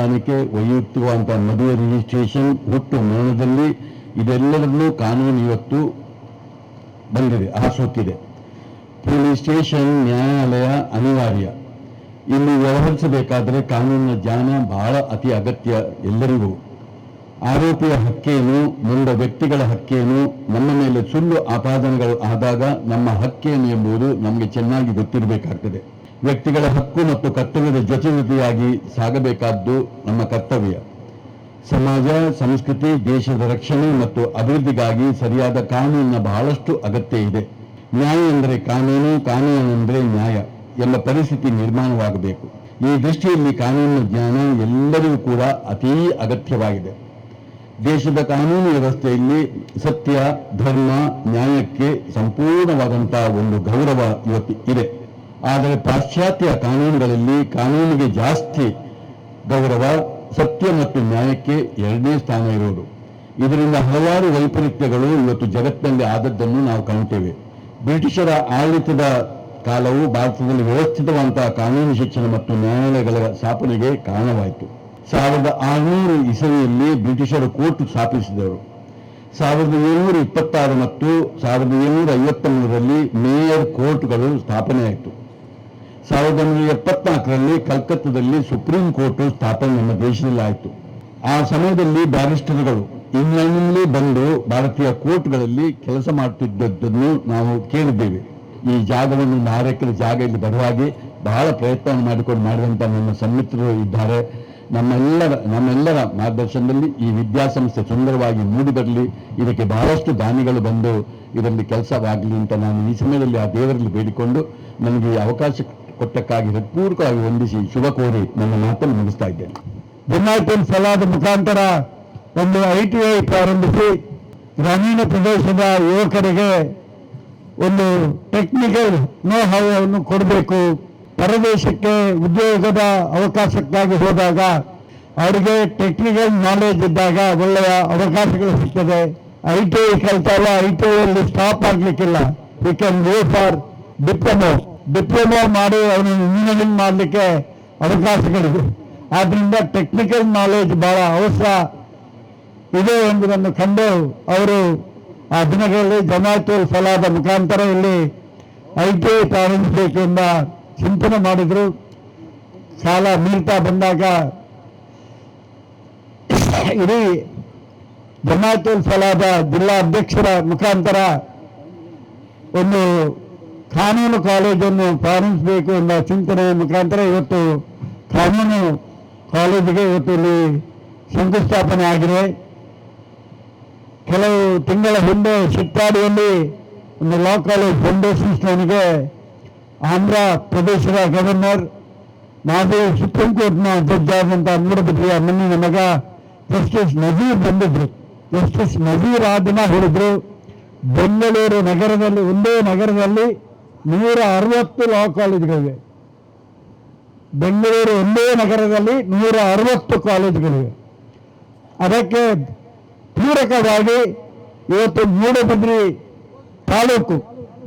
ನೋಂದಾಣಿಕೆ ವೈಯಕ್ತಿಕವಾದಂತಹ ಮದುವೆ ರಿಜಿಸ್ಟ್ರೇಷನ್ ಹುಟ್ಟು ಮರಣದಲ್ಲಿ ಇದೆಲ್ಲದರಲ್ಲೂ ಕಾನೂನು ಇವತ್ತು ಬಂದಿದೆ ಹಾಸೊತ್ತಿದೆ ಪೊಲೀಸ್ ಸ್ಟೇಷನ್ ನ್ಯಾಯಾಲಯ ಅನಿವಾರ್ಯ. ಇಲ್ಲಿ ವ್ಯವಹರಿಸಬೇಕಾದರೆ ಕಾನೂನಿನ ಜ್ಞಾನ ಬಹಳ ಅತಿ ಅಗತ್ಯ ಎಲ್ಲರಿಗೂ. ಆರೋಪಿಯ ಹಕ್ಕೇನು ನೊಂದ ವ್ಯಕ್ತಿಗಳ ಹಕ್ಕೇನು, ನಮ್ಮ ಮೇಲೆ ಸುಳ್ಳು ಆಪಾದನೆಗಳು ಆದಾಗ ನಮ್ಮ ಹಕ್ಕೇನು ಎಂಬುದು ನಮಗೆ ಚೆನ್ನಾಗಿ ಗೊತ್ತಿರಬೇಕಾಗ್ತದೆ. ವ್ಯಕ್ತಿಗಳ ಹಕ್ಕು ಮತ್ತು ಕರ್ತವ್ಯದ ಜೊತೆ ಜೊತೆಯಾಗಿ ಸಾಗಬೇಕಾದ್ದು ನಮ್ಮ ಕರ್ತವ್ಯ. ಸಮಾಜ, ಸಂಸ್ಕೃತಿ, ದೇಶದ ರಕ್ಷಣೆ ಮತ್ತು ಅಭಿವೃದ್ಧಿಗಾಗಿ ಸರಿಯಾದ ಕಾನೂನಿನ ಬಹಳಷ್ಟು ಅಗತ್ಯ ಇದೆ. ನ್ಯಾಯ ಎಂದರೆ ಕಾನೂನು ಕಾನೂನು ಎಂದರೆ ನ್ಯಾಯ ಎಂಬ ಪರಿಸ್ಥಿತಿ ನಿರ್ಮಾಣವಾಗಬೇಕು. ಈ ದೃಷ್ಟಿಯಲ್ಲಿ ಕಾನೂನಿನ ಜ್ಞಾನ ಎಲ್ಲರಿಗೂ ಕೂಡ ಅತೀ ಅಗತ್ಯವಾಗಿದೆ. ದೇಶದ ಕಾನೂನು ವ್ಯವಸ್ಥೆಯಲ್ಲಿ ಸತ್ಯ, ಧರ್ಮ, ನ್ಯಾಯಕ್ಕೆ ಸಂಪೂರ್ಣವಾದಂತಹ ಒಂದು ಗೌರವ ಇವತ್ತು ಇದೆ. ಆದರೆ ಪಾಶ್ಚಾತ್ಯ ಕಾನೂನುಗಳಲ್ಲಿ ಕಾನೂನಿಗೆ ಜಾಸ್ತಿ ಗೌರವ, ಸತ್ಯ ಮತ್ತು ನ್ಯಾಯಕ್ಕೆ ಎರಡನೇ ಸ್ಥಾನ ಇರೋದು ಇದರಿಂದ ಹಲವಾರು ವೈಪರೀತ್ಯಗಳು ಇವತ್ತು ಜಗತ್ತಿನಲ್ಲಿ ಆದದ್ದನ್ನು ನಾವು ಕಾಣುತ್ತೇವೆ. ಬ್ರಿಟಿಷರ ಆಡಳಿತದ ಕಾಲವು ಭಾರತದಲ್ಲಿ ವ್ಯವಸ್ಥಿತವಾದಂತಹ ಕಾನೂನು ಶಿಕ್ಷಣ ಮತ್ತು ನ್ಯಾಯಾಲಯಗಳ ಸ್ಥಾಪನೆಗೆ ಕಾರಣವಾಯಿತು. ಸಾವಿರದ ಆರುನೂರು ಇಸವಿಯಲ್ಲಿ ಬ್ರಿಟಿಷರು ಕೋರ್ಟ್ ಸ್ಥಾಪಿಸಿದರು. ಸಾವಿರದ ಏಳ್ನೂರ ಇಪ್ಪತ್ತಾರು ಮತ್ತು ಸಾವಿರದ ಏಳ್ನೂರ ಐವತ್ತ ಮೂರರಲ್ಲಿ ಮೇಯರ್ ಕೋರ್ಟ್ಗಳು ಸ್ಥಾಪನೆಯಾಯಿತು. ಸಾವಿರದ ಒಂಬೈನೂರ ಎಪ್ಪತ್ನಾಲ್ಕರಲ್ಲಿ ಕಲ್ಕತ್ತಾದಲ್ಲಿ ಸುಪ್ರೀಂ ಕೋರ್ಟ್ ಸ್ಥಾಪನೆ ನಮ್ಮ ದೇಶದಲ್ಲಿ ಆಯಿತು ಆ ಸಮಯದಲ್ಲಿ ಬ್ಯಾರಿಸ್ಟರ್ಗಳು ಇಂಗ್ಲೆಂಡ್ನಲ್ಲಿ ಬಂದು ಭಾರತೀಯ ಕೋರ್ಟ್ಗಳಲ್ಲಿ ಕೆಲಸ ಮಾಡುತ್ತಿದ್ದದ್ದನ್ನು ನಾವು ಕೇಳಿದ್ದೇವೆ. ಈ ಜಾಗವನ್ನು ನಾರೇಕರ ಜಾಗ ಇಲ್ಲಿ ಬರುವಾಗಿ ಬಹಳ ಪ್ರಯತ್ನ ಮಾಡಿಕೊಂಡು ಮಾಡಿದಂಥ ನಮ್ಮ ಸಮ್ಮಿತ್ರರು ಇದ್ದಾರೆ. ನಮ್ಮೆಲ್ಲರ ನಮ್ಮೆಲ್ಲರ ಮಾರ್ಗದರ್ಶನದಲ್ಲಿ ಈ ವಿದ್ಯಾಸಂಸ್ಥೆ ಸುಂದರವಾಗಿ ಮೂಡಿ ಬರಲಿ. ಇದಕ್ಕೆ ಬಹಳಷ್ಟು ದಾನಿಗಳು ಬಂದು ಇದರಲ್ಲಿ ಕೆಲಸವಾಗಲಿ ಅಂತ ನಾನು ಈ ಸಮಯದಲ್ಲಿ ಆ ದೇವರಲ್ಲಿ ಬೇಡಿಕೊಂಡು ನನಗೆ ಅವಕಾಶ ಕೊಟ್ಟಕ್ಕಾಗಿ ಹೃತ್ಪೂರ್ವಕವಾಗಿ ವಂದಿಸಿ ಶುಭ ಕೋರಿ ನನ್ನ ಮಾತನ್ನು ಮುಗಿಸ್ತಾ ಇದ್ದೇನೆ. ಜಮಾಯಿತುಲ್ ಸಲಾದ ಮುಖಾಂತರ ಒಂದು ಐ ಟಿ ಐ ಪ್ರಾರಂಭಿಸಿ ಗ್ರಾಮೀಣ ಪ್ರದೇಶದ ಯುವಕರಿಗೆ ಒಂದು ಟೆಕ್ನಿಕಲ್ ನೋ ಅನ್ನು ಕೊಡಬೇಕು. ಪರದೇಶಕ್ಕೆ ಉದ್ಯೋಗದ ಅವಕಾಶಕ್ಕಾಗಿ ಹೋದಾಗ ಅವರಿಗೆ ಟೆಕ್ನಿಕಲ್ ನಾಲೆಜ್ ಇದ್ದಾಗ ಒಳ್ಳೆಯ ಅವಕಾಶಗಳು ಸಿಗ್ತದೆ. ಐ ಟಿ ಐ ಕಲ್ತಾಗ ಐ ಟಿ ಐಯಲ್ಲಿ stop ಆಗ್ಲಿಕ್ಕಿಲ್ಲ. We can go for diploma diploma ಮಾಡಿ ಅವನು ಇಂಜಿನಿಯರಿಂಗ್ ಮಾಡಲಿಕ್ಕೆ ಅವಕಾಶಗಳಿದೆ ಆದ್ದರಿಂದ ಟೆಕ್ನಿಕಲ್ ನಾಲೆಜ್ ಬಹಳ ಅವಶ್ಯ ಇದೆ ಎಂಬುದನ್ನು ಕಂಡು ಅವರು ಆ ದಿನಗಳಲ್ಲಿ ಜಮಾತುಲ್ ಫಲಾದ ಮುಖಾಂತರ ಇಲ್ಲಿ ಐ ಟಿ ಐ ಪ್ರಾರಂಭಿಸಬೇಕೆಂಬ ಚಿಂತನೆ ಮಾಡಿದರು. ಸಾಲ ಮೀರ್ತಾ ಬಂದಾಗ ಇಡೀ ಜಮಾತುಲ್ ಫಲಾದ ಜಿಲ್ಲಾ ಅಧ್ಯಕ್ಷರ ಮುಖಾಂತರ ಒಂದು ಕಾನೂನು ಕಾಲೇಜನ್ನು ಪ್ರಾರಂಭಿಸಬೇಕು ಎಂಬ ಚಿಂತನೆಯ ಮುಖಾಂತರ ಇವತ್ತು ಕಾನೂನು ಕಾಲೇಜಿಗೆ ಇವತ್ತು ಇಲ್ಲಿ ಶಂಕುಸ್ಥಾಪನೆ ಆಗಿದೆ. ಕೆಲವು ತಿಂಗಳ ಹಿಂದೆ ಶಿಟ್ಟಾಡಿಯಲ್ಲಿ ಒಂದು ಲಾ ಕಾಲೇಜ್ ಫೌಂಡೇಶನ್ಸ್ ನನಗೆ ಆಂಧ್ರ ಪ್ರದೇಶದ ಗವರ್ನರ್ ಮಾಜಿ ಸುಪ್ರೀಂ ಕೋರ್ಟ್ನ ಜಡ್ಜ್ ಆದಂಥ ಮೂಡಬಿದ್ರಿಯ ಮಣ್ಣಿನ ಮಗ ಜಸ್ಟಿಸ್ ನಜೀರ್ ಬಂದಿದ್ರು. ಜಸ್ಟಿಸ್ ನಜೀರ್ ಆ ದಿನ ಹೇಳಿದ್ರು, ಬೆಂಗಳೂರು ನಗರದಲ್ಲಿ, ಒಂದೇ ನಗರದಲ್ಲಿ ನೂರ ಅರವತ್ತು ಲಾ ಕಾಲೇಜುಗಳಿವೆ ಬೆಂಗಳೂರು ಒಂದೇ ನಗರದಲ್ಲಿ ನೂರ ಅರವತ್ತು ಕಾಲೇಜುಗಳಿವೆ. ಅದಕ್ಕೆ ಪೂರಕವಾಗಿ ಇವತ್ತು ಮೂಡಬಿದ್ರಿ ತಾಲೂಕು,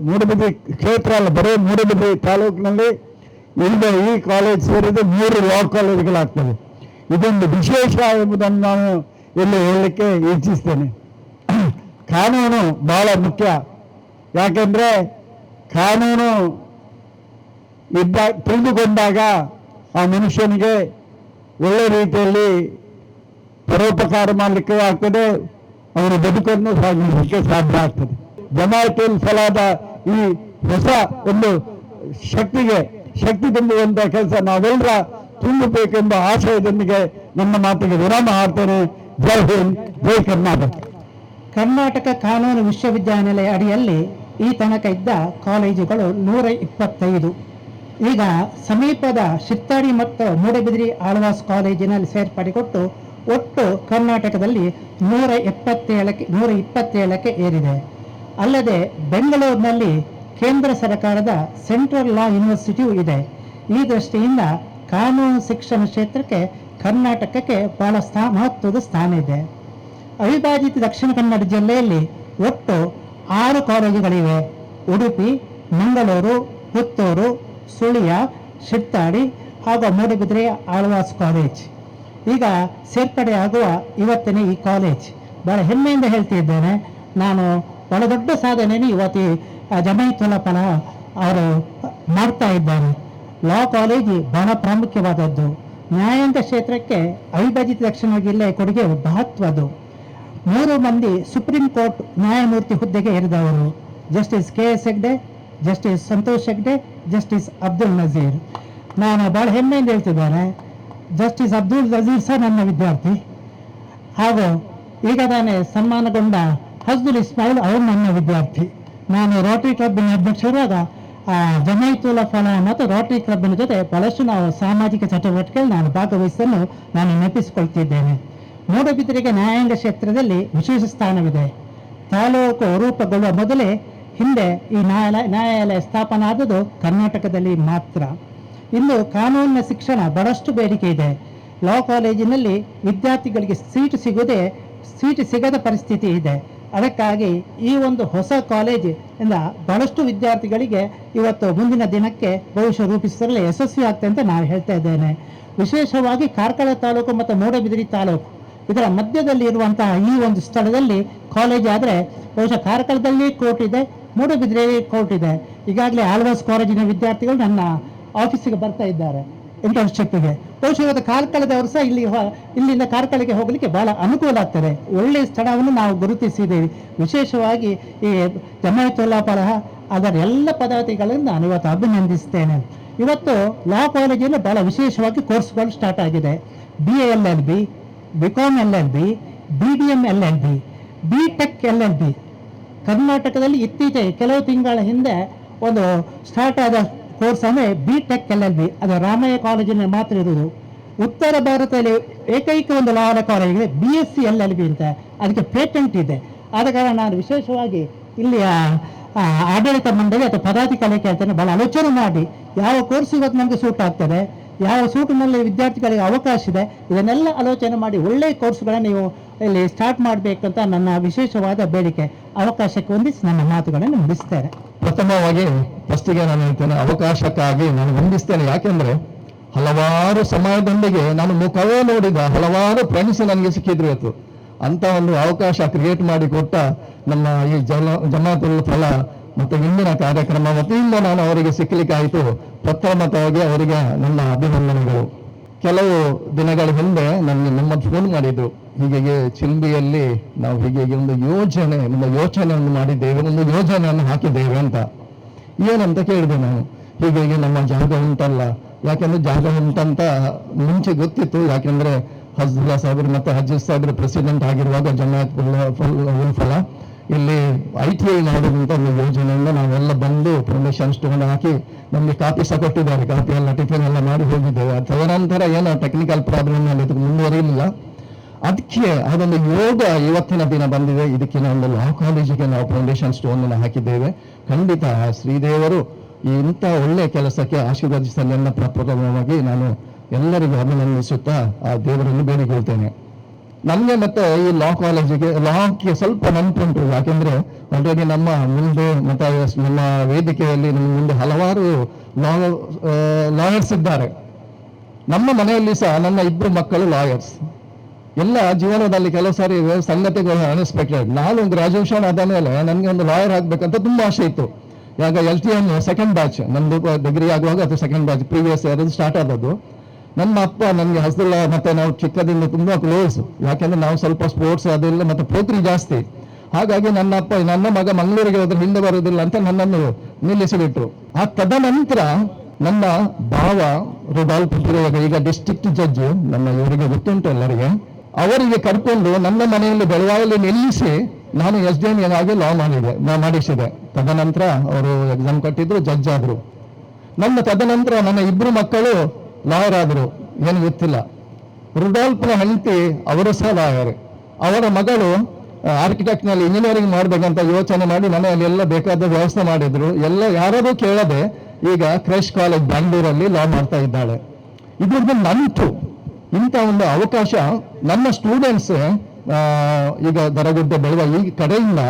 ಮೂಡಬಿದ್ರಿ ಕ್ಷೇತ್ರ ಅಲ್ಲ, ಬರೀ ಮೂಡಬಿದ್ರಿ ತಾಲೂಕಿನಲ್ಲಿ ಇಲ್ಲದೆ ಈ ಕಾಲೇಜ್ ಸೇರಿದ ಮೂರು ಲಾ ಕಾಲೇಜುಗಳಾಗ್ತವೆ ಇದೊಂದು ವಿಶೇಷ ಎಂಬುದನ್ನು ನಾನು ಇಲ್ಲಿ ಹೇಳಲಿಕ್ಕೆ ಇಚ್ಛಿಸ್ತೇನೆ. ಕಾನೂನು ಬಹಳ ಮುಖ್ಯ. ಯಾಕೆಂದ್ರೆ ಕಾನೂನು ಇದ್ದ ತಿಳಿದುಕೊಂಡಾಗ ಆ ಮನುಷ್ಯನಿಗೆ ಒಳ್ಳೆ ರೀತಿಯಲ್ಲಿ ಪರೋಪಕಾರ ಮಾಡಲಿಕ್ಕೆ ಆಗ್ತದೆ, ಅವನ ಬದುಕನ್ನು ಸಾಗಿಸಲಿಕ್ಕೆ ಸಾಧ್ಯ ಆಗ್ತದೆ. ಜಮಾಯತುಲ್ ಸಲಾದ ಈ ಹೊಸ ಒಂದು ಶಕ್ತಿಗೆ, ಶಕ್ತಿ ತುಂಬುವಂತಹ ಕೆಲಸ ನಾವೆಲ್ಲರ ತುಂಬಬೇಕೆಂಬ ಆಶಯದೊಂದಿಗೆ ನನ್ನ ಮಾತಿಗೆ ವಿರಾಮ ಹಾಡ್ತೇನೆ. ಜೈ ಹಿಂದ್, ಜೈ ಕರ್ನಾಟಕ. ಕರ್ನಾಟಕ ಕಾನೂನು ವಿಶ್ವವಿದ್ಯಾನಿಲಯ ಅಡಿಯಲ್ಲಿ ಈ ತನಕ ಇದ್ದ ಕಾಲೇಜುಗಳು ನೂರ ಇಪ್ಪತ್ತೈದು. ಈಗ ಸಮೀಪದ ಶಿತ್ತಾಡಿ ಮತ್ತು ಮೂಡಬಿದ್ರಿ ಆಳ್ವಾಸ್ ಕಾಲೇಜಿನಲ್ಲಿ ಸೇರ್ಪಡೆಗೊಟ್ಟು ಒಟ್ಟು ಕರ್ನಾಟಕದಲ್ಲಿ ನೂರ ಎಪ್ಪತ್ತೇಳಕ್ಕೆ, ನೂರ ಇಪ್ಪತ್ತೇಳಕ್ಕೆ ಏರಿದೆ. ಅಲ್ಲದೆ ಬೆಂಗಳೂರಿನಲ್ಲಿ ಕೇಂದ್ರ ಸರ್ಕಾರದ ಸೆಂಟ್ರಲ್ ಲಾ ಯೂನಿವರ್ಸಿಟಿಯೂ ಇದೆ. ಈ ದೃಷ್ಟಿಯಿಂದ ಕಾನೂನು ಶಿಕ್ಷಣ ಕ್ಷೇತ್ರಕ್ಕೆ ಕರ್ನಾಟಕಕ್ಕೆ ಬಹಳ ಸ್ಥಾ, ಮಹತ್ವದ ಸ್ಥಾನ ಇದೆ. ಅವಿಭಾಜಿತ ದಕ್ಷಿಣ ಕನ್ನಡ ಜಿಲ್ಲೆಯಲ್ಲಿ ಒಟ್ಟು ಆರು ಕಾಲೇಜುಗಳಿವೆ. ಉಡುಪಿ, ಮಂಗಳೂರು, ಪುತ್ತೂರು, ಸುಳಿಯ, ಶಿರ್ತಾಡಿ ಹಾಗೂ ಮೂಡಬಿದ್ರೆ ಆಳ್ವಾಸ್ ಕಾಲೇಜ್. ಈಗ ಸೇರ್ಪಡೆ ಆಗುವ ಇವತ್ತಿನ ಈ ಕಾಲೇಜ್. ಬಹಳ ಹೆಮ್ಮೆಯಿಂದ ಹೇಳ್ತಿದ್ದೇನೆ. ನಾನು ಬಹಳ ದೊಡ್ಡ ಸಾಧನೆಯನ್ನು ಇವತ್ತು ಜಮೈತುಲ್ಲಾ ಫಲ ಅವರು ಮಾಡ್ತಾ ಇದ್ದಾರೆ. ಲಾ ಕಾಲೇಜ್ ಬಹಳ ಪ್ರಾಮುಖ್ಯವಾದದ್ದು. ನ್ಯಾಯಾಂಗ ಕ್ಷೇತ್ರಕ್ಕೆ ಅವಿಭಜಿತ ದಕ್ಷಿಣ ಜಿಲ್ಲೆಯ ಕೊಡುಗೆ ಮಹತ್ವದ್ದು ಮೂರು ಮಂದಿ ಸುಪ್ರೀಂ ಕೋರ್ಟ್ ನ್ಯಾಯಮೂರ್ತಿ ಹುದ್ದೆಗೆ ಏರಿದವರು. Justice K S Hegde justice Santosh Hegde justice Abdul Nazeer ನಾನು ಭಾಳ ಹೆಮ್ಮೆಯಿಂದ ಹೇಳ್ತಿದ್ದೇನೆ. ಜಸ್ಟಿಸ್ ಅಬ್ದುಲ್ ನಜೀರ್ ಸಹ ನನ್ನ ವಿದ್ಯಾರ್ಥಿ. ಹಾಗೂ ಈಗ ತಾನೇ ಸನ್ಮಾನಗೊಂಡ ಹಜ್ದುಲ್ ಇಸ್ಮಾಯಿಲ್ ಅವರು ನನ್ನ ವಿದ್ಯಾರ್ಥಿ. ನಾನು ರೋಟರಿ ಕ್ಲಬ್ಬಿನ ಅಧ್ಯಕ್ಷರಾದ ಆ, ಜಮೈತುಲ್ ಫಲ ಮತ್ತು ರೋಟರಿ ಕ್ಲಬ್ನ ಜೊತೆ ಬಹಳಷ್ಟು ನಾವು ಸಾಮಾಜಿಕ ಚಟುವಟಿಕೆಯಲ್ಲಿ ನಾನು ಭಾಗವಹಿಸಲು ನಾನು ನೆನಪಿಸಿಕೊಳ್ತಿದ್ದೇನೆ. ಮೂಡಬಿದಿರೆಗೆ ನ್ಯಾಯಾಂಗ ಕ್ಷೇತ್ರದಲ್ಲಿ ವಿಶೇಷ ಸ್ಥಾನವಿದೆ. ತಾಲೂಕು ರೂಪುಗೊಳ್ಳುವ ಮೊದಲೇ ಹಿಂದೆ ಈ ನ್ಯಾಯಾಲಯ ನ್ಯಾಯಾಲಯ ಸ್ಥಾಪನೆ ಆದದ್ದು ಕರ್ನಾಟಕದಲ್ಲಿ ಮಾತ್ರ. ಇಂದು ಕಾನೂನಿನ ಶಿಕ್ಷಣ ಬಹಳಷ್ಟು ಬೇಡಿಕೆ ಇದೆ. ಲಾ ಕಾಲೇಜಿನಲ್ಲಿ ವಿದ್ಯಾರ್ಥಿಗಳಿಗೆ ಸೀಟ್ ಸಿಗದೆ ಸೀಟ್ ಸಿಗದ ಪರಿಸ್ಥಿತಿ ಇದೆ. ಅದಕ್ಕಾಗಿ ಈ ಒಂದು ಹೊಸ ಕಾಲೇಜ್ ಇಂದ ಬಹಳಷ್ಟು ವಿದ್ಯಾರ್ಥಿಗಳಿಗೆ ಇವತ್ತು ಮುಂದಿನ ದಿನಕ್ಕೆ ಭವಿಷ್ಯ ರೂಪಿಸಲು ಯಶಸ್ವಿ ಆಗ್ತದೆ ಅಂತ ನಾನು ಹೇಳ್ತಾ ಇದ್ದೇನೆ. ವಿಶೇಷವಾಗಿ ಕಾರ್ಕಳ ತಾಲೂಕು ಮತ್ತು ಮೂಡಬಿದಿರಿ ತಾಲೂಕು. ಇದರ ಮಧ್ಯದಲ್ಲಿ ಇರುವಂತಹ ಈ ಒಂದು ಸ್ಥಳದಲ್ಲಿ ಕಾಲೇಜ್ ಆದರೆ ಬಹುಶಃ ಕಾರ್ಕಳದಲ್ಲಿ ಕೋರ್ಟ್ ಇದೆ, ಮೂಡುಬಿದ್ರೆಯಲ್ಲಿ ಕೋರ್ಟ್ ಇದೆ. ಈಗಾಗಲೇ ಆಳ್ವಾಸ್ ಕಾಲೇಜಿನ ವಿದ್ಯಾರ್ಥಿಗಳು ನನ್ನ ಆಫೀಸಿಗೆ ಬರ್ತಾ ಇದ್ದಾರೆ ಇಂಟರ್ನ್ಶಿಪ್ಗೆ ಬಹುಶಃ ಇವತ್ತು ಕಾರ್ಕಳದವರು ಸಹ ಇಲ್ಲಿ ಇಲ್ಲಿಂದ ಕಾರ್ಕಳಕ್ಕೆ ಹೋಗಲಿಕ್ಕೆ ಬಹಳ ಅನುಕೂಲ ಆಗ್ತದೆ. ಒಳ್ಳೆಯ ಸ್ಥಳವನ್ನು ನಾವು ಗುರುತಿಸಿದ್ದೇವೆ. ವಿಶೇಷವಾಗಿ ಈ ಜಮಾಯತುಲ್ಲಾ ಅದರ ಎಲ್ಲ ಪದಾರ್ಥಗಳನ್ನು ನಾನು ಇವತ್ತು ಅಭಿನಂದಿಸ್ತೇನೆ. ಇವತ್ತು ಲಾ ಕಾಲೇಜಲ್ಲಿ ಬಹಳ ವಿಶೇಷವಾಗಿ ಕೋರ್ಸ್ಗಳು ಸ್ಟಾರ್ಟ್ ಆಗಿದೆ. B L L B BCom L L B B D M L L B B tech L L B ಕರ್ನಾಟಕದಲ್ಲಿ ಇತ್ತೀಚೆಗೆ ಕೆಲವು ತಿಂಗಳ ಹಿಂದೆ ಒಂದು ಸ್ಟಾರ್ಟ್ ಆದ ಕೋರ್ಸ್ ಅಂದರೆ B Tech L L B ಅದು ರಾಮಯ್ಯ ಕಾಲೇಜಿನಲ್ಲಿ ಮಾತ್ರ ಇರುವುದು. ಉತ್ತರ ಭಾರತದಲ್ಲಿ ಏಕೈಕ ಒಂದು ಲಾಲ ಕಾಲೇಜ್ ಇದೆ B S C L L B ಅಂತ. ಅದಕ್ಕೆ ಪೇಟೆಂಟ್ ಇದೆ. ಆದ ಕಾರಣ ನಾನು ವಿಶೇಷವಾಗಿ ಇಲ್ಲಿಯ ಆಡಳಿತ ಮಂಡಳಿ ಅಥವಾ ಪದಾಧಿಕಾರಿ ಕೇಳ್ತೇನೆ ಬಹಳ ಆಲೋಚನೆ ಮಾಡಿ, ಯಾವ ಕೋರ್ಸ್ ಇವತ್ತು ನಮಗೆ ಸೂಟ್ ಆಗ್ತದೆ. ಯಾವ ಸೂಟಿನಲ್ಲಿ ವಿದ್ಯಾರ್ಥಿಗಳಿಗೆ ಅವಕಾಶ ಇದೆ, ಇದನ್ನೆಲ್ಲ ಆಲೋಚನೆ ಮಾಡಿ ಒಳ್ಳೆಯ ಕೋರ್ಸ್ಗಳನ್ನು ನೀವು ಇಲ್ಲಿ ಸ್ಟಾರ್ಟ್ ಮಾಡಬೇಕಂತ ನನ್ನ ವಿಶೇಷವಾದ ಬೇಡಿಕೆ. ಅವಕಾಶಕ್ಕೆ ಹೊಂದಿಸಿ ನನ್ನ ಮಾತುಗಳನ್ನು ಮುಗಿಸ್ತೇನೆ. ಪ್ರಥಮವಾಗಿ ಫಸ್ಟಿಗೆ ನಾನು ಹೇಳ್ತೇನೆ, ಅವಕಾಶಕ್ಕಾಗಿ ನಾನು ವಂದಿಸ್ತೇನೆ. ಯಾಕೆಂದ್ರೆ ಹಲವಾರು ಸಮಯದೊಂದಿಗೆ ನಾನು ಮುಖವೇ ನೋಡಿದ, ಹಲವಾರು ಫ್ರೆಂಡ್ಸ್ ನನಗೆ ಸಿಕ್ಕಿದ್ರು ಇವತ್ತು. ಅಂತ ಒಂದು ಅವಕಾಶ ಕ್ರಿಯೇಟ್ ಮಾಡಿ ಕೊಟ್ಟ ನಮ್ಮ ಈ ಜನ, ಜಮಾತುಲ್ ಫಲ ಮತ್ತು ಇಂದಿನ ಕಾರ್ಯಕ್ರಮ ವತಿಯಿಂದ ನಾನು ಅವರಿಗೆ ಸಿಕ್ಕಲಿಕ್ಕಾಯಿತು ಪ್ರಥಮತವಾಗಿ ಅವರಿಗೆ ನನ್ನ ಅಭಿನಂದನೆಗಳು ಕೆಲವು ದಿನಗಳ ಹಿಂದೆ ನನಗೆ ನಮ್ಮ ಫೋನ್ ಮಾಡಿದ್ರು ಹೀಗೆ ಚಿಲ್ಬಿಯಲ್ಲಿ ನಾವು ಹೀಗೆ ಒಂದು ಯೋಜನೆ ಒಂದು ಯೋಚನೆಯನ್ನು ಮಾಡಿದ್ದೇವೆ ಒಂದು ಯೋಜನೆಯನ್ನು ಹಾಕಿದ್ದೇವೆ ಅಂತ ಏನಂತ ಕೇಳಿದೆ ನಾನು ಹೀಗೆ ನಮ್ಮ ಜಾಗ ಉಂಟಲ್ಲ ಯಾಕೆಂದ್ರೆ ಜಾಗ ಉಂಟಂತ ಮುಂಚೆ ಗೊತ್ತಿತ್ತು ಯಾಕೆಂದ್ರೆ ಹಜ್ಲಾ ಸಾಹೇಬ್ರು ಮತ್ತೆ ಹಜ್ಜಿ ಸಾಹೇಬ್ರು ಪ್ರೆಸಿಡೆಂಟ್ ಆಗಿರುವಾಗ ಜಮಾಯತ್ ಫಲ ಇಲ್ಲಿ ಐ ಟಿ ಐ ಮಾಡಿದಂಥ ಒಂದು ಯೋಜನೆಯಿಂದ ನಾವೆಲ್ಲ ಬಂದು ಪರ್ಮಿಷನ್ಸ್ ತೊಗೊಂಡು ಹಾಕಿ ನಮಗೆ ಕಾಪಿ ಸಹ ಕೊಟ್ಟಿದ್ದಾರೆ. ಕಾಪಿ ಎಲ್ಲ, ಟಿಫಿನ್ ಎಲ್ಲ ಮಾಡಿ ಹೋಗಿದ್ದೇವೆ. ತದನಂತರ ಏನೋ ಟೆಕ್ನಿಕಲ್ ಪ್ರಾಬ್ಲಮ್ ಅಲ್ಲಿ ಇದಕ್ಕೆ ಮುಂದುವರಿಲಿಲ್ಲ ಅದಕ್ಕೆ ಅದೊಂದು ಯೋಗ ಇವತ್ತಿನ ದಿನ ಬಂದಿದೆ. ಇದಕ್ಕೆ ನಾವು ಲಾ ಕಾಲೇಜಿಗೆ ನಾವು ಫೌಂಡೇಶನ್ ಸ್ಟೋನ್ ಅನ್ನು ಹಾಕಿದ್ದೇವೆ. ಖಂಡಿತ ಶ್ರೀದೇವರು ಇಂಥ ಒಳ್ಳೆಯ ಕೆಲಸಕ್ಕೆ ಆಶೀರ್ವದಿಸಲು ಎಲ್ಲ ಪ್ರಪ್ರಥಮವಾಗಿ ನಾನು ಎಲ್ಲರಿಗೂ ಅಭಿನಂದಿಸುತ್ತಾ ಆ ದೇವರನ್ನು ಬೇಡಿಕೊಳ್ತೇನೆ. ನಮಗೆ ಮತ್ತೆ ಈ ಲಾ ಕಾಲೇಜಿಗೆ ಲಾಕ್ಕೆ ಸ್ವಲ್ಪ ನೆನಪುಂಟು. ಯಾಕೆಂದ್ರೆ ಆಲ್ರೆಡಿ ನಮ್ಮ ಮುಂದೆ ಮತ್ತೆ ನಮ್ಮ ವೇದಿಕೆಯಲ್ಲಿ ನಮ್ಮ ಮುಂದೆ ಹಲವಾರು ಲಾ ಲಾಯರ್ಸ್ ಇದ್ದಾರೆ. ನಮ್ಮ ಮನೆಯಲ್ಲಿ ಸಹ ನನ್ನ ಇಬ್ಬರು ಮಕ್ಕಳು ಲಾಯರ್ಸ್ ಎಲ್ಲ ಜೀವನದಲ್ಲಿ ಕೆಲವು ಸಾರಿ ಸಂಗತಿಗಳು ಅನ್ಎಕ್ಸ್ಪೆಕ್ಟೆಡ್ ನಾನು ಗ್ರಾಜುಯೇಷನ್ ಆದ ಮೇಲೆ ನನಗೆ ಒಂದು ಲಾಯರ್ ಆಗಬೇಕಂತ ತುಂಬಾ ಆಸೆ ಇತ್ತು. ಯಾಗ L T M second batch ನಮ್ಮದು ಡಿಗ್ರಿ ಆಗುವಾಗ ಅದು second batch previous year start ಆದದ್ದು. ನನ್ನ ಅಪ್ಪ ನನಗೆ ಹಸ್ದುಲ್ಲ ಮತ್ತೆ ನಾವು ಚಿಕ್ಕದಿಂದ ತುಂಬಾ ಕ್ಲೋಸ್ ಯಾಕೆಂದ್ರೆ ನಾವು ಸ್ವಲ್ಪ ಸ್ಪೋರ್ಟ್ಸ್ ಅದೆಲ್ಲ, ಮತ್ತೆ ಪೋತ್ರಿ ಜಾಸ್ತಿ. ಹಾಗಾಗಿ ನನ್ನ ಅಪ್ಪ, ನನ್ನ ಮಗ ಮಂಗಳೂರಿಗೆ ಹೋದ್ರೆ ಹಿಂದೆ ಬರೋದಿಲ್ಲ ಅಂತ ನನ್ನನ್ನು ನಿಲ್ಲಿಸಿಬಿಟ್ರು. ಆ ತದನಂತರ ನನ್ನ ಭಾವ ರುಡಾಲ್ ಪುತ್ರಿಯಾಗ ಈಗ ಡಿಸ್ಟ್ರಿಕ್ಟ್ ಜಡ್ಜ್ ನಮ್ಮ ಇವರಿಗೆ ಗೊತ್ತುಂಟು ಎಲ್ಲರಿಗೆ. ಅವರಿಗೆ ಕರ್ಕೊಂಡು ನನ್ನ ಮನೆಯಲ್ಲಿ ಬೆಳಗಾವಿಯಲ್ಲಿ ನಿಲ್ಲಿಸಿ ನಾನು ಎಸ್ ಡಿ ಎಂ ಆಗಿ ಲಾ ಮಾಡಿದೆ, ನಾ ಮಾಡಿಸಿದೆ. ತದನಂತರ ಅವರು ಎಕ್ಸಾಮ್ ಕಟ್ಟಿದ್ರು ಜಡ್ಜ್ ಆದ್ರು. ನನ್ನ ತದನಂತರ ನನ್ನ ಇಬ್ಬರು ಮಕ್ಕಳು ಲಾಯರ್ ಆದರು ಏನು ಗೊತ್ತಿಲ್ಲ. ರುಡಾಲ್ಫ್ನ ಹೆಂಡತಿ, ಅವರು ಸಹ ಲಾಯರ್ ಅವರ ಮಗಳು ಆರ್ಕಿಟೆಕ್ಟ್ನಲ್ಲಿ ಇಂಜಿನಿಯರಿಂಗ್ ಮಾಡಬೇಕಂತ ಯೋಚನೆ ಮಾಡಿ ಮನೆಯಲ್ಲಿ ಎಲ್ಲ ಬೇಕಾದ ವ್ಯವಸ್ಥೆ ಮಾಡಿದ್ರು. ಎಲ್ಲ ಯಾರಾದರೂ ಕೇಳದೆ ಈಗ ಕ್ರೈಸ್ಟ್ ಕಾಲೇಜ್ ಬ್ಯಾಂಗ್ಳೂರಲ್ಲಿ ಲಾ ಮಾಡ್ತಾ ಇದ್ದಾಳೆ. ಇದ್ರದ್ದು ನಂತು, ಇಂಥ ಒಂದು ಅವಕಾಶ ನಮ್ಮ ಸ್ಟೂಡೆಂಟ್ಸ್ ಈಗ ದರಗುಡ್ಡೆ ಬೆಳೆದ ಈ ಕಡೆಯಿಂದ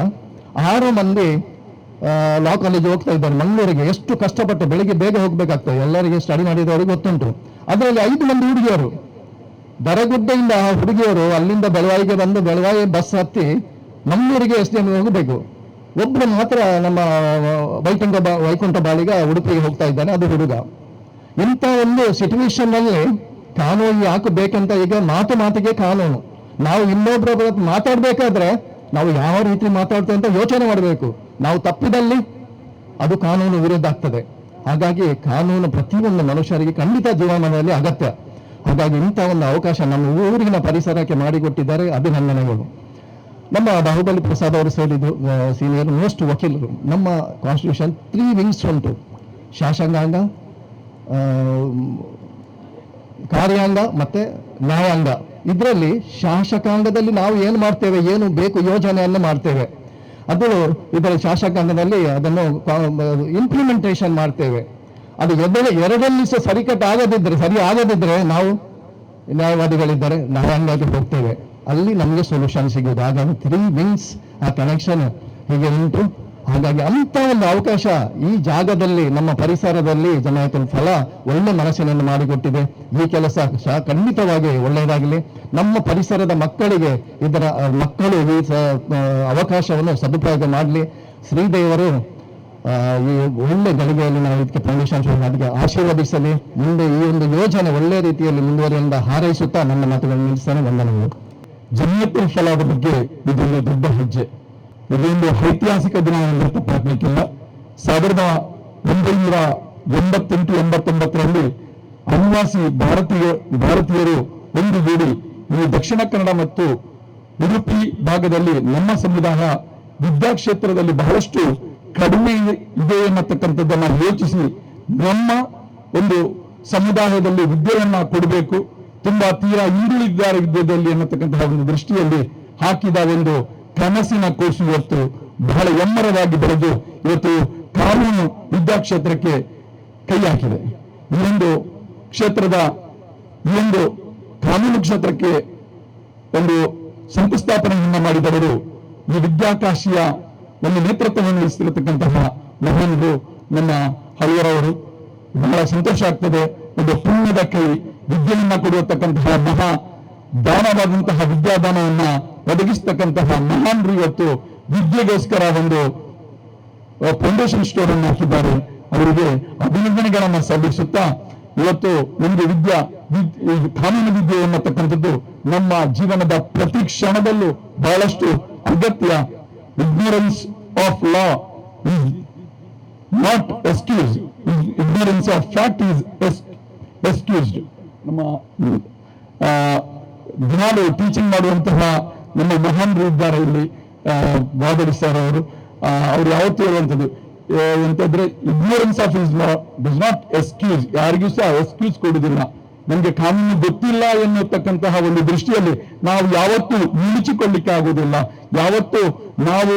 ಆರು ಮಂದಿ ಲಾ ಕಾಲೇಜ್ ಹೋಗ್ತಾ ಇದ್ದಾರೆ ಮಂಗಳೂರಿಗೆ. ಎಷ್ಟು ಕಷ್ಟಪಟ್ಟು ಬೆಳಿಗ್ಗೆ ಬೇಗ ಹೋಗ್ಬೇಕಾಗ್ತದೆ. ಎಲ್ಲರಿಗೆ ಸ್ಟಡಿ ಮಾಡಿದವರಿಗೆ ಗೊತ್ತುಂಟು. ಅದರಲ್ಲಿ ಐದು ಮಂದಿ ಹುಡುಗಿಯರು. ಆ ಹುಡುಗಿಯರು ಅಲ್ಲಿಂದ ಬೆಳವಾಯಿಗೆ ಬಂದು ಬೆಳವಾಯಿ ಬಸ್ ಹತ್ತಿ ಮಂಗಳೂರಿಗೆ ಎಸ್ ಡಿ ಎಂ ಹೋಗಬೇಕು. ಒಬ್ಬರು ಮಾತ್ರ ನಮ್ಮ ವೈಕುಂಠ ಬಾ, ವೈಕುಂಠ ಬಾಳಿಗ ಉಡುಪಿಗೆ ಹೋಗ್ತಾ ಇದ್ದಾನೆ. ಅದು ಹುಡುಗ. ಇಂಥ ಒಂದು ಸಿಚುವೇಶನ್ ಅಲ್ಲಿ ಕಾನೂನು ಯಾಕೆ ಬೇಕಂತ ಈಗ ಮಾತು ಮಾತಿಗೆ ಕಾನೂನು. ನಾವು ಇನ್ನೊಬ್ಬರ ಮಾತಾಡ್ಬೇಕಾದ್ರೆ ನಾವು ಯಾವ ರೀತಿ ಮಾತಾಡ್ತೇವೆ ಅಂತ ಯೋಚನೆ ಮಾಡಬೇಕು. ನಾವು ತಪ್ಪಿದಲ್ಲಿ ಅದು ಕಾನೂನು ವಿರುದ್ಧ ಆಗ್ತದೆ. ಹಾಗಾಗಿ ಕಾನೂನು ಪ್ರತಿಯೊಂದು ಮನುಷ್ಯರಿಗೆ ಖಂಡಿತ ಜೀವಮಾನದಲ್ಲಿ ಅಗತ್ಯ. ಹಾಗಾಗಿ ಇಂಥ ಒಂದು ಅವಕಾಶ ನಮ್ಮ ಊರಿನ ಪರಿಸರಕ್ಕೆ ಮಾಡಿಕೊಟ್ಟಿದ್ದಾರೆ ಅಭಿನಂದನೆಗಳು ನಮ್ಮ ಬಾಹುಬಲಿ ಪ್ರಸಾದ್ ಅವರು ಸೇರಿದ್ದು ಸೀನಿಯರ್ ಮೋಸ್ಟ್ ವಕೀಲರು. ನಮ್ಮ ಕಾನ್ಸ್ಟಿಟ್ಯೂಷನ್ ತ್ರೀ ವಿಂಗ್ಸ್ ಉಂಟು. ಶಾಸಕಾಂಗ ಕಾರ್ಯಾಂಗ ಮತ್ತೆ ನ್ಯಾಯಾಂಗ. ಇದರಲ್ಲಿ ಶಾಸಕಾಂಗದಲ್ಲಿ ನಾವು ಏನು ಮಾಡ್ತೇವೆ, ಏನು ಬೇಕು ಯೋಜನೆಯನ್ನು ಮಾಡ್ತೇವೆ. ಅದು ಇದರ ಶಾಸಕಾಂಗದಲ್ಲಿ ಅದನ್ನು ಇಂಪ್ಲಿಮೆಂಟೇಷನ್ ಮಾಡ್ತೇವೆ. ಅದು ಎದುರು ಎರಡಲ್ಲಿ ಸಹ ಸರಿಕಟ್ಟು ಆಗದಿದ್ರೆ, ಸರಿ ಆಗದಿದ್ದರೆ ನಾವು ನ್ಯಾಯವಾದಿಗಳಿದ್ದಾರೆ ನ್ಯಾಯಾಂಗಕ್ಕೆ ಹೋಗ್ತೇವೆ. ಅಲ್ಲಿ ನಮಗೆ ಸೊಲ್ಯೂಷನ್ ಸಿಗೋದು ಹಾಗಾಗಿ ತ್ರೀ ವಿಂಗ್ಸ್ ಆ ಕನೆಕ್ಷನ್ ಹೀಗೆ ಉಂಟು? ಹಾಗಾಗಿ ಅಂತ ಒಂದು ಅವಕಾಶ ಈ ಜಾಗದಲ್ಲಿ, ನಮ್ಮ ಪರಿಸರದಲ್ಲಿ ಜಮಾಯತುಲ್ ಫಲ, ಒಳ್ಳೆ ಮನಸ್ಸಿನನ್ನು ಮಾಡಿಕೊಟ್ಟಿದೆ. ಈ ಕೆಲಸ ಖಂಡಿತವಾಗಿ ಒಳ್ಳೆಯದಾಗಲಿ. ನಮ್ಮ ಪರಿಸರದ ಮಕ್ಕಳಿಗೆ ಇದರ ಮಕ್ಕಳು ಈ ಅವಕಾಶವನ್ನು ಸದುಪಯೋಗ ಮಾಡಲಿ. ಶ್ರೀದೇವರು ಈ ಒಳ್ಳೆ ಗಳಿಗೆಯಲ್ಲಿ ನಾವು ಇದಕ್ಕೆ ಫೌಂಡೇಶನ್ ಅದಕ್ಕೆ ಆಶೀರ್ವದಿಸಲಿ. ಮುಂದೆ ಈ ಒಂದು ಯೋಜನೆ ಒಳ್ಳೆ ರೀತಿಯಲ್ಲಿ ಮುಂದುವರಿಯಿಂದ ಹಾರೈಸುತ್ತಾ ನನ್ನ ಮಾತುಗಳನ್ನು ನಿಲ್ಲಿಸ್ತಾನೆ. ವಂದನೆಗಳು. ಜಮಿಯತ್ತುಲ್ ಫಲದ ಬಗ್ಗೆ ಇದೊಂದು ದೊಡ್ಡ ಹೆಜ್ಜೆ. ಇದೊಂದು ಐತಿಹಾಸಿಕ ದಿನ ಎಂದು ತಪ್ಪಾಗಲಿಕ್ಕಿಲ್ಲ ಸಾವಿರದ ಒಂಬೈನೂರ ಎಂಬತ್ತೆಂಟು, ಎಂಬತ್ತೊಂಬತ್ತರಲ್ಲಿ ಅನಿವಾಸಿ ಭಾರತೀಯ, ಭಾರತೀಯರು ಒಂದುಗೂಡಿ ಈ ದಕ್ಷಿಣ ಕನ್ನಡ ಮತ್ತು ಉಡುಪಿ ಭಾಗದಲ್ಲಿ ನಮ್ಮ ಸಮುದಾಯ ವಿದ್ಯಾಕ್ಷೇತ್ರದಲ್ಲಿ ಬಹಳಷ್ಟು ಕಡಿಮೆ ಇದೆ ಎನ್ನತಕ್ಕಂಥದ್ದನ್ನು ಯೋಚಿಸಿ ನಮ್ಮ ಒಂದು ಸಮುದಾಯದಲ್ಲಿ ವಿದ್ಯೆಯನ್ನ ಕೊಡಬೇಕು, ತುಂಬಾ ತೀರಾ ಈರುಳಿದ್ದಾರೆ ವಿದ್ಯೆಯಲ್ಲಿ ಎನ್ನತಕ್ಕಂತಹ ಒಂದು ದೃಷ್ಟಿಯಲ್ಲಿ ಹಾಕಿದ ಒಂದು ಕನಸಿನ ಕೂಸು ಇವತ್ತು ಬಹಳ ಎಮ್ಮರವಾಗಿ ಬೆಳೆದು ಇವತ್ತು ಕಾನೂನು ವಿದ್ಯಾಕ್ಷೇತ್ರಕ್ಕೆ ಕೈ ಹಾಕಿದೆ. ಒಂದು ಕ್ಷೇತ್ರದ ಒಂದು ಕಾನೂನು ಕ್ಷೇತ್ರಕ್ಕೆ ಒಂದು ಶಂಕುಸ್ಥಾಪನೆಯನ್ನ ಮಾಡಿದವರು ಈ ವಿದ್ಯಾಕಾಶಿಯ ಒಂದು ನೇತೃತ್ವವನ್ನು ವಹಿಸಿರತಕ್ಕಂತಹ ಮಹಾನರು ನಮ್ಮ ಹರಿಯರವರು ಬಹಳ ಸಂತೋಷ ಆಗ್ತದೆ. ಒಂದು ಪುಣ್ಯದ ಕೈ ವಿದ್ಯೆಯನ್ನ ಕೊಡುವತಕ್ಕಂತಹ ಮಹಾ ದಾನವಾದಂತಹ ವಿದ್ಯಾದಾನವನ್ನ ಒದಗಿಸ್ತಕ್ಕಂತಹ ಮಹಾನ್ರು ಇವತ್ತು ವಿದ್ಯೆಗೋಸ್ಕರ ಒಂದು ಫೌಂಡೇಶನ್ ಸ್ಟೋರ್ ಅನ್ನು ಹಾಕಿದ್ದಾರೆ. ಅವರಿಗೆ ಅಭಿನಂದನೆಗಳನ್ನು ಸಲ್ಲಿಸುತ್ತಾ ಇವತ್ತು ಒಂದು ವಿದ್ಯಾ ಕಾನೂನು ವಿದ್ಯೆ ಎನ್ನತಕ್ಕಂಥದ್ದು ನಮ್ಮ ಜೀವನದ ಪ್ರತಿ ಕ್ಷಣದಲ್ಲೂ ಬಹಳಷ್ಟು ಅಗತ್ಯ. Ignorance of law not excuse ignorance of fact is excused ನಮ್ಮ ದಿನಾಲು ಟೀಚಿಂಗ್ ಮಾಡುವಂತಹ ನಮ್ಮ ಮಹಾನ್ರು ಇದ್ದಾರೆ ಇಲ್ಲಿ ಸರ್ ಅವರು. ಅವ್ರು ಯಾವತ್ತು ಹೇಳುವಂಥದ್ದು ಎಂತಂದ್ರೆ ignorance of is law does not excuse ಯಾರಿಗೂ ಸಹ ಎಕ್ಸ್ಕ್ಯೂಸ್ ಕೊಡುವುದಿಲ್ಲ. ನಮಗೆ ಕಾನೂನು ಗೊತ್ತಿಲ್ಲ ಎನ್ನುತ್ತಕ್ಕಂತಹ ಒಂದು ದೃಷ್ಟಿಯಲ್ಲಿ ನಾವು ಯಾವತ್ತೂ ನಿಲ್ಲಿಸಿಕೊಳ್ಳಿಕ್ಕೆ ಆಗುವುದಿಲ್ಲ. ಯಾವತ್ತು ನಾವು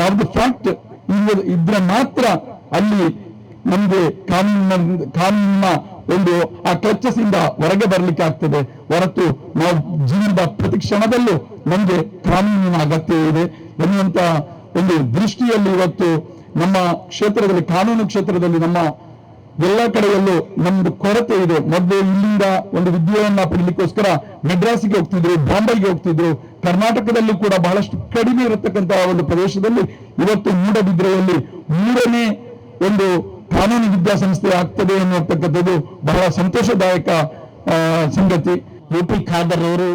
ಯಾವ್ದು ಫ್ಯಾಕ್ಟ್ ಇದ್ರೆ ಮಾತ್ರ ಅಲ್ಲಿ ನಮ್ಗೆ ಕಾನೂನಿನ ಕಾನೂನಿನ ಒಂದು ಆ ಕ್ಲಚಸ್ ಇಂದ ಹೊರಗೆ ಬರ್ಲಿಕ್ಕೆ ಆಗ್ತದೆ. ಹೊರತು ನಾವು ಜೀವನದ ಪ್ರತಿ ಕ್ಷಣದಲ್ಲೂ ನಮ್ಗೆ ಕಾನೂನಿನ ಅಗತ್ಯ ಇದೆ. ಎನ್ನುವಂತ ಒಂದು ದೃಷ್ಟಿಯಲ್ಲಿ ಇವತ್ತು ನಮ್ಮ ಕ್ಷೇತ್ರದಲ್ಲಿ, ಕಾನೂನು ಕ್ಷೇತ್ರದಲ್ಲಿ ನಮ್ಮ ಎಲ್ಲ ಕಡೆಯಲ್ಲೂ ನಮ್ದು ಕೊರತೆ ಇದೆ. ಮೊದಲು ಇಲ್ಲಿಂದ ಒಂದು ವಿದ್ಯೆಯನ್ನ ಪಡೀಲಿಕ್ಕೋಸ್ಕರ ಮೆಡ್ರಾಸಿಗೆ ಹೋಗ್ತಿದ್ರು, ಬಾಂಬೆಗೆ ಹೋಗ್ತಿದ್ರು. ಕರ್ನಾಟಕದಲ್ಲೂ ಕೂಡ ಬಹಳಷ್ಟು ಕಡಿಮೆ ಇರತಕ್ಕಂತಹ ಒಂದು ಪ್ರದೇಶದಲ್ಲಿ ಇವತ್ತು ಮೂಡಬಿದ್ರೆಯಲ್ಲಿ ಮೂರನೇ ಒಂದು ಕಾನೂನು ವಿದ್ಯಾಸಂಸ್ಥೆ ಆಗ್ತದೆ ಎನ್ನುವಂತಕ್ಕಂಥದ್ದು ಬಹಳ ಸಂತೋಷದಾಯಕ ಸಂಗತಿ. ಯು ಪಿ ಖಾದರ್ ಅವರು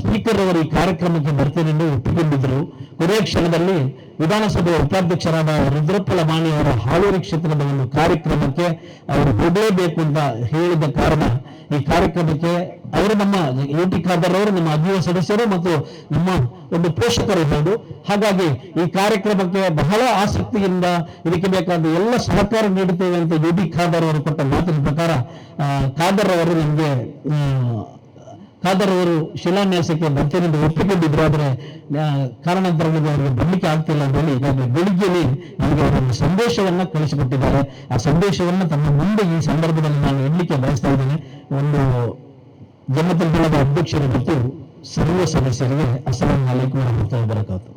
ಸ್ಪೀಕರ್ ಅವರು ಈ ಕಾರ್ಯಕ್ರಮಕ್ಕೆ ಬರ್ತೇನೆಂದು ಒಪ್ಪಿಕೊಂಡಿದ್ದರು. ಕೊನೆಯ ಕ್ಷಣದಲ್ಲಿ ವಿಧಾನಸಭೆ ಉಪಾಧ್ಯಕ್ಷರಾದ ರುದ್ರಪ್ಪ ಮಾಣಿ ಅವರ ಹಾವೇರಿ ಕ್ಷೇತ್ರದ ಒಂದು ಕಾರ್ಯಕ್ರಮಕ್ಕೆ ಅವರು ಹೋಗಲೇಬೇಕು ಅಂತ ಹೇಳಿದ ಕಾರಣ ಈ ಕಾರ್ಯಕ್ರಮಕ್ಕೆ ಅವರು ನಮ್ಮ ಯು ಟಿ ಖಾದರ್ ಅವರು, ನಮ್ಮ ಅಧಿವ ಸದಸ್ಯರು ಮತ್ತು ನಮ್ಮ ಒಂದು ಪೋಷಕರು ಇರ್ಬೋದು ಹಾಗಾಗಿ ಈ ಕಾರ್ಯಕ್ರಮಕ್ಕೆ ಬಹಳ ಆಸಕ್ತಿಯಿಂದ ಇದಕ್ಕೆ ಬೇಕಾದ ಎಲ್ಲ ಸಹಕಾರ ನೀಡುತ್ತೇವೆ ಅಂತ ಯು ಟಿ ಖಾದರ್ ಅವರು ಕೊಟ್ಟ ಮಾತಿನ ಪ್ರಕಾರ ಖಾದರ್ ಅವರು ನಮಗೆ ಖಾದರ್ ಅವರು ಶಿಲಾನ್ಯಾಸಕ್ಕೆ ಬರ್ತೇನೆಂದು ಒಪ್ಪಿಕೊಂಡಿದ್ರು ಆದರೆ ಆ, ಕಾರಣಾಂತರಗಳಿಗೆ ಅವರಿಗೆ ಬರಲಿಕ್ಕೆ ಆಗ್ತಿಲ್ಲ ಅಂತ ಹೇಳಿ ಈಗಾಗಲೇ ಬೆಳಿಗ್ಗೆಯಲ್ಲಿ ನಮಗೆ ಅವರೊಂದು ಸಂದೇಶವನ್ನ ಕಳಿಸಿಕೊಟ್ಟಿದ್ದಾರೆ. ಆ ಸಂದೇಶವನ್ನ ತಮ್ಮ ಮುಂದೆ ಈ ಸಂದರ್ಭದಲ್ಲಿ ನಾನು ಇಡಲಿಕ್ಕೆ ಬಯಸ್ತಾ ಇದ್ದೇನೆ. ಒಂದು ದಳದ ಅಧ್ಯಕ್ಷರು ಮತ್ತು ಸರ್ವ ಸದಸ್ಯರಿಗೆ ಅಸ್ಸಲಾಂ ಅಲೈಕುಂ ವರಹಮತುಲ್ಲಾಹಿ ಬರಕಾತು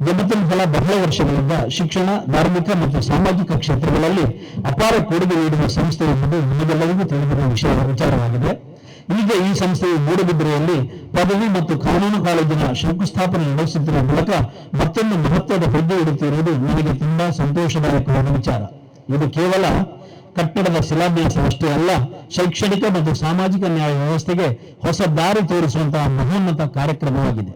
ಜಗತ್ತಿನ ಫಲ ಬಹಳ ವರ್ಷಗಳಿಂದ ಶಿಕ್ಷಣ ಧಾರ್ಮಿಕ ಮತ್ತು ಸಾಮಾಜಿಕ ಕ್ಷೇತ್ರಗಳಲ್ಲಿ ಅಪಾರ ಕೊಡುಗೆ ನೀಡುವ ಸಂಸ್ಥೆ ಎಂಬುದು ನಿಮಗೆಲ್ಲರಿಗೂ ತಿಳಿದಿರುವ ವಿಷಯ ವಿಚಾರವಾಗಿದೆ. ಈಗ ಈ ಸಂಸ್ಥೆಯು ಮೂಡಬಿದ್ರೆಯಲ್ಲಿ ಪದವಿ ಮತ್ತು ಕಾನೂನು ಕಾಲೇಜಿನ ಶಂಕುಸ್ಥಾಪನೆ ನಡೆಸುತ್ತಿರುವ ಮೂಲಕ ಮತ್ತೊಂದು ಮಹತ್ವದ ಹೆಜ್ಜೆ ಇಡುತ್ತಿರುವುದು ನನಗೆ ತುಂಬಾ ಸಂತೋಷದಾಯಕವಾದ ವಿಚಾರ. ಇದು ಕೇವಲ ಕಟ್ಟಡದ ಶಿಲಾನ್ಯಾಸವಷ್ಟೇ ಅಲ್ಲ, ಶೈಕ್ಷಣಿಕ ಮತ್ತು ಸಾಮಾಜಿಕ ನ್ಯಾಯ ವ್ಯವಸ್ಥೆಗೆ ಹೊಸ ದಾರಿ ತೋರಿಸುವಂತಹ ಮಹೋನ್ನತ ಕಾರ್ಯಕ್ರಮವಾಗಿದೆ.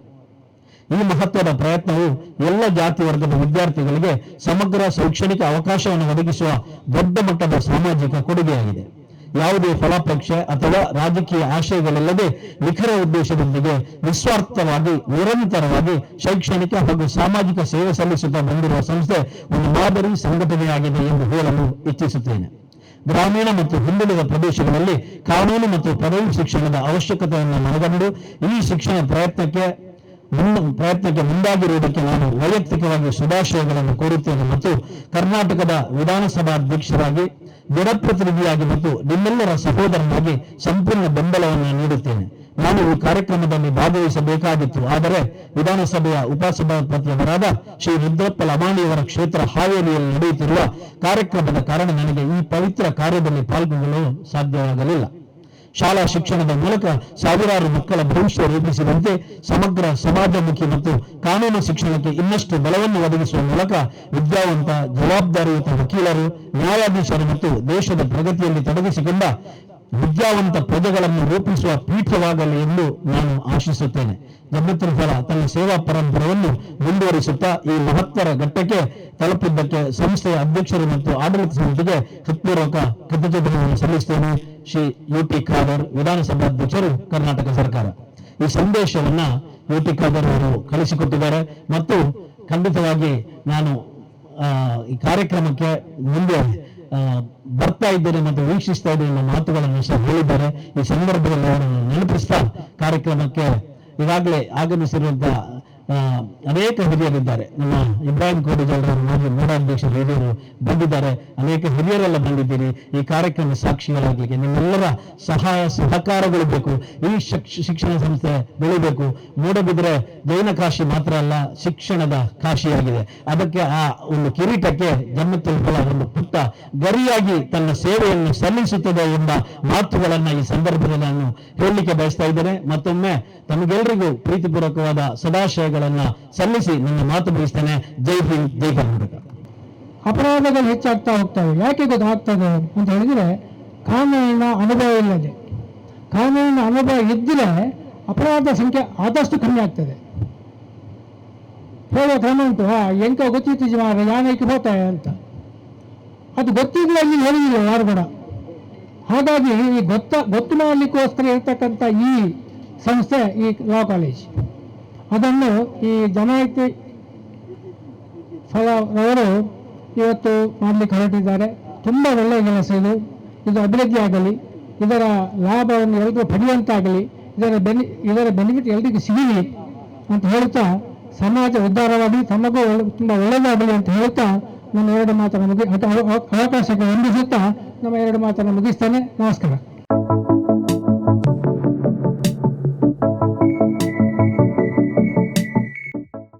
ಈ ಮಹತ್ವದ ಪ್ರಯತ್ನವು ಎಲ್ಲ ಜಾತಿ ವರ್ಗದ ವಿದ್ಯಾರ್ಥಿಗಳಿಗೆ ಸಮಗ್ರ ಶೈಕ್ಷಣಿಕ ಅವಕಾಶವನ್ನು ಒದಗಿಸುವ ದೊಡ್ಡ ಮಟ್ಟದ ಸಾಮಾಜಿಕ ಕೊಡುಗೆಯಾಗಿದೆ. ಯಾವುದೇ ಫಲಾಪೇಕ್ಷೆ ಅಥವಾ ರಾಜಕೀಯ ಆಶಯಗಳಲ್ಲದೆ ನಿಖರ ಉದ್ದೇಶದೊಂದಿಗೆ ನಿಸ್ವಾರ್ಥವಾಗಿ, ನಿರಂತರವಾಗಿ ಶೈಕ್ಷಣಿಕ ಹಾಗೂ ಸಾಮಾಜಿಕ ಸೇವೆ ಸಲ್ಲಿಸುತ್ತಾ ಬಂದಿರುವ ಸಂಸ್ಥೆ ಒಂದು ಮಾದರಿ ಸಂಘಟನೆಯಾಗಿದೆ ಎಂದು ಹೇಳಲು ಇಚ್ಛಿಸುತ್ತೇನೆ. ಗ್ರಾಮೀಣ ಮತ್ತು ಹಿಂದುಳಿದ ಪ್ರದೇಶಗಳಲ್ಲಿ ಕಾನೂನು ಮತ್ತು ಪದವಿ ಶಿಕ್ಷಣದ ಅವಶ್ಯಕತೆಯನ್ನು ಮನಗಂಡು ಈ ಶಿಕ್ಷಣ ಪ್ರಯತ್ನಕ್ಕೆ ಪ್ರಯತ್ನಕ್ಕೆ ಮುಂದಾಗಿರುವುದಕ್ಕೆ ನಾನು ವೈಯಕ್ತಿಕವಾಗಿ ಶುಭಾಶಯಗಳನ್ನು ಕೋರುತ್ತೇನೆ ಮತ್ತು ಕರ್ನಾಟಕದ ವಿಧಾನಸಭಾ ಅಧ್ಯಕ್ಷರಾಗಿ ಜನಪ್ರತಿನಿಧಿಯಾಗಿ ಮತ್ತು ನಿಮ್ಮೆಲ್ಲರ ಸಹೋದರನಾಗಿ ಸಂಪೂರ್ಣ ಬೆಂಬಲವನ್ನು ನೀಡುತ್ತೇನೆ. ನಾನು ಈ ಕಾರ್ಯಕ್ರಮದಲ್ಲಿ ಭಾಗವಹಿಸಬೇಕಾಗಿತ್ತು. ಆದರೆ ವಿಧಾನಸಭೆಯ ಉಪಸಭಾಪತಿಯವರಾದ ಶ್ರೀ ರುದ್ರಪ್ಪ ಲಮಾಣಿಯವರ ಕ್ಷೇತ್ರ ಹಾವೇರಿಯಲ್ಲಿ ನಡೆಯುತ್ತಿರುವ ಕಾರ್ಯಕ್ರಮದ ಕಾರಣ ನನಗೆ ಈ ಪವಿತ್ರ ಕಾರ್ಯದಲ್ಲಿ ಪಾಲ್ಗೊಳ್ಳಲು ಸಾಧ್ಯವಾಗಲಿಲ್ಲ. ಶಾಲಾ ಶಿಕ್ಷಣದ ಮೂಲಕ ಸಾವಿರಾರು ಮಕ್ಕಳ ಭವಿಷ್ಯ ರೂಪಿಸಿದಂತೆ ಸಮಗ್ರ ಸಮಾಜಮುಖಿ ಮತ್ತು ಕಾನೂನು ಶಿಕ್ಷಣಕ್ಕೆ ಇನ್ನಷ್ಟು ಬಲವನ್ನು ಒದಗಿಸುವ ಮೂಲಕ ವಿದ್ಯಾವಂತ ಜವಾಬ್ದಾರಿಯುತ ವಕೀಲರು, ನ್ಯಾಯಾಧೀಶರು ಮತ್ತು ದೇಶದ ಪ್ರಗತಿಯಲ್ಲಿ ತೊಡಗಿಸಿಕೊಂಡ ವಿದ್ಯಾವಂತ ಪ್ರಜೆಗಳನ್ನು ರೂಪಿಸುವ ಪೀಠವಾಗಲಿ ಎಂದು ನಾನು ಆಶಿಸುತ್ತೇನೆ. ಜಗತ್ತಿನ ತನ್ನ ಸೇವಾ ಪರಂಪರೆಯನ್ನು ಮುಂದುವರಿಸುತ್ತಾ ಈ ಮಹತ್ತರ ಘಟ್ಟಕ್ಕೆ ತಲುಪಿದ್ದಕ್ಕೆ ಸಂಸ್ಥೆಯ ಅಧ್ಯಕ್ಷರು ಮತ್ತು ಆಡಳಿತ ಸಮಿತಿಗೆ ಹೃತ್ಪೂರ್ವಕ ಕೃತಜ್ಞತೆಗಳನ್ನು ಸಲ್ಲಿಸುತ್ತೇನೆ. ಶ್ರೀ ಯು ಟಿ ಖಾದರ್ ವಿಧಾನಸಭಾಧ್ಯಕ್ಷರು ಕರ್ನಾಟಕ ಸರ್ಕಾರ. ಈ ಸಂದೇಶವನ್ನ ಯು ಟಿ ಖಾದರ್ ಅವರು ಕಳಿಸಿಕೊಟ್ಟಿದ್ದಾರೆ ಮತ್ತು ಖಂಡಿತವಾಗಿ ನಾನು ಈ ಕಾರ್ಯಕ್ರಮಕ್ಕೆ ಮುಂದೆ ಬರ್ತಾ ಇದ್ದೇನೆ ಮತ್ತು ವೀಕ್ಷಿಸ್ತಾ ಇದ್ದೇನೆ ಎಂಬ ಮಾತುಗಳನ್ನು ಹೇಳಿದ್ದಾರೆ. ಈ ಸಂದರ್ಭದಲ್ಲಿ ಅವರನ್ನು ನೆನಪಿಸ್ತಾ ಕಾರ್ಯಕ್ರಮಕ್ಕೆ ಈಗಾಗಲೇ ಆಗಮಿಸಿರುವಂತಹ ಅನೇಕ ಹಿರಿಯರಿದ್ದಾರೆ. ನಮ್ಮ ಇಬ್ರಾಹಿಂ ಕೋಡಿಜಾಳರು ಮಾಜಿ ಮೂಢಾಧ್ಯಕ್ಷರು ಹಿರಿಯರು ಬಂದಿದ್ದಾರೆ. ಅನೇಕ ಹಿರಿಯರೆಲ್ಲ ಬಂದಿದ್ದೀರಿ. ಈ ಕಾರ್ಯಕ್ರಮ ಸಾಕ್ಷಿಗಳಾಗಲಿಕ್ಕೆ ನಿಮ್ಮೆಲ್ಲರ ಸಹಾಯ, ಸಹಕಾರಗಳು ಬೇಕು. ಈ ಶಿಕ್ಷ- ಶಿಕ್ಷಣ ಸಂಸ್ಥೆ ಬೆಳಿಬೇಕು. ಮೂಡಬಿದ್ರೆ ಜೈನ ಕಾಶಿ ಮಾತ್ರ ಅಲ್ಲ, ಶಿಕ್ಷಣದ ಕಾಶಿಯಾಗಿದೆ. ಅದಕ್ಕೆ ಆ ಒಂದು ಕಿರೀಟಕ್ಕೆ ಜಮ್ಮತ್ತಲ್ ಫಲ ಒಂದು ಪುಟ್ಟ ಗರಿಯಾಗಿ ತನ್ನ ಸೇವೆಯನ್ನು ಸಲ್ಲಿಸುತ್ತದೆ ಎಂಬ ಮಾತುಗಳನ್ನ ಈ ಸಂದರ್ಭದಲ್ಲಿ ನಾನು ಹೇಳಲಿಕ್ಕೆ ಬಯಸ್ತಾ ಇದ್ದೇನೆ. ಮತ್ತೊಮ್ಮೆ ತಮಗೆಲ್ಲರಿಗೂ ಪ್ರೀತಿಪೂರ್ವಕವಾದ ಸದಾಶಯಗಳನ್ನ ಸಲ್ಲಿಸಿ ನನ್ನ ಮಾತು ಮುಗಿಸ್ತೇನೆ. ಜೈ ಹಿಂದ್, ಜೈ ಕರ್ನಾಟಕ. ಅಪರಾಧಗಳು ಹೆಚ್ಚಾಗ್ತಾ ಹೋಗ್ತವೆ ಯಾಕೆ ಗೊತ್ತಾಗ್ತದೆ ಅಂತ ಹೇಳಿದ್ರೆ, ಕಾನೂನಿನ ಅನುಭವ ಇಲ್ಲದೆ. ಕಾನೂನಿನ ಅನುಭವ ಇದ್ದರೆ ಅಪರಾಧ ಸಂಖ್ಯೆ ಆದಷ್ಟು ಕಮ್ಮಿ ಆಗ್ತದೆ. ಹೇಳೋ ಕ್ರಮ ಉಂಟು, ಹಾ, ಎಂಕ ಗೊತ್ತಿತ್ತು ಮಾರ ಯಾನಕ್ಕೆ ಹೋಗ್ತಾರೆ ಅಂತ. ಅದು ಗೊತ್ತಿಲ್ಲ ಇಲ್ಲಿ ಹೇಳಿದಿಲ್ಲ ಯಾರು ಕೂಡ. ಹಾಗಾಗಿ ಈ ಗೊತ್ತ, ಗೊತ್ತು ಮಾಡಲಿಕ್ಕೋಸ್ಕರ ಇರ್ತಕ್ಕಂಥ ಈ ಸಂಸ್ಥೆ, ಈ ಲಾ ಕಾಲೇಜ್. ಅದನ್ನು ಈ ಜನಾಯಿತಿ ಅವರು ಇವತ್ತು ಮಾಡಲಿಕ್ಕೆ ಹೊರಟಿದ್ದಾರೆ. ತುಂಬ ಒಳ್ಳೆಯ ಕೆಲಸ ಇದು. ಇದು ಅಭಿವೃದ್ಧಿ ಆಗಲಿ, ಇದರ ಲಾಭವನ್ನು ಎಲ್ಲರಿಗೂ ಪಡೆಯುವಂತಾಗಲಿ ಇದರ ಬೆನಿ, ಇದರ ಬೆನಿಫಿಟ್ ಎಲ್ಲರಿಗೂ ಸಿಗಲಿ ಅಂತ ಹೇಳ್ತಾ ಸಮಾಜ ಉದ್ಧಾರವಾಗಿ, ತಮಗೂ ತುಂಬ ಒಳ್ಳೆಯದಾಗಲಿ ಅಂತ ಹೇಳ್ತಾ ನನ್ನ ಎರಡು ಮಾತನ್ನು ಮುಗಿ ಅವ- ಅವ- ಅವಕಾಶಕ್ಕೆ ವಂದಿಸುತ್ತಾ, ನಮ್ಮ ಎರಡು ಮಾತನ್ನು ಮುಗಿಸ್ತೇನೆ. ನಮಸ್ಕಾರ.